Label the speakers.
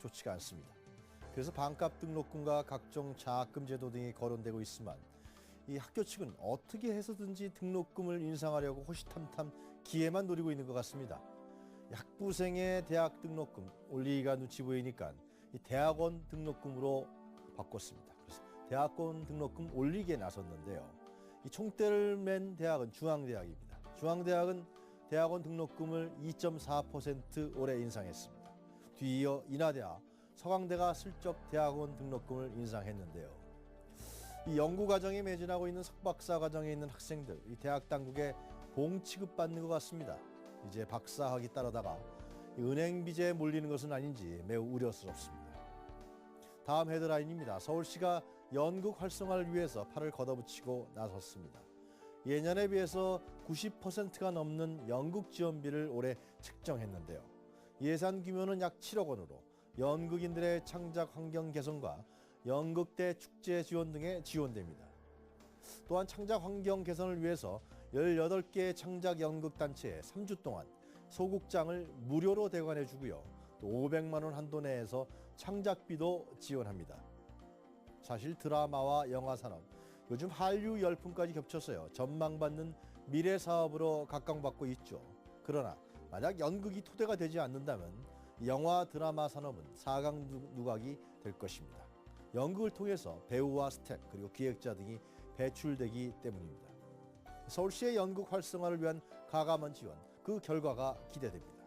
Speaker 1: 좋지가 않습니다. 그래서 반값 등록금과 각종 장학금 제도 등이 거론되고 있지만 이 학교 측은 어떻게 해서든지 등록금을 인상하려고 호시탐탐 기회만 노리고 있는 것 같습니다. 학부생의 대학 등록금 올리기가 눈치 보이니까 이 대학원 등록금으로 바꿨습니다. 그래서 대학원 등록금 올리기에 나섰는데요. 이 총대를 맨 대학은 중앙대학입니다. 중앙대학은 대학원 등록금을 2.4% 올해 인상했습니다. 뒤이어 인하대학, 서강대가 슬쩍 대학원 등록금을 인상했는데요. 이 연구 과정에 매진하고 있는 석박사 과정에 있는 학생들, 이 대학 당국에 봉 취급받는 것 같습니다. 이제 박사학위 따르다가 이 은행 빚에 몰리는 것은 아닌지 매우 우려스럽습니다. 다음 헤드라인입니다. 서울시가 연극 활성화를 위해서 팔을 걷어붙이고 나섰습니다. 예년에 비해서 90%가 넘는 연극 지원비를 올해 책정했는데요. 예산 규모는 약 7억 원으로 연극인들의 창작 환경 개선과 연극대 축제 지원 등에 지원됩니다. 또한 창작 환경 개선을 위해서 18개 창작 연극 단체에 3주 동안 소극장을 무료로 대관해 주고요. 또 500만 원 한도 내에서 창작비도 지원합니다. 사실 드라마와 영화 산업 요즘 한류 열풍까지 겹쳐서요. 전망받는 미래 사업으로 각광받고 있죠. 그러나 만약 연극이 토대가 되지 않는다면 영화 드라마 산업은 사강 누각이 될 것입니다. 연극을 통해서 배우와 스텝 그리고 기획자 등이 배출되기 때문입니다. 서울시의 연극 활성화를 위한 가감한 지원 그 결과가 기대됩니다.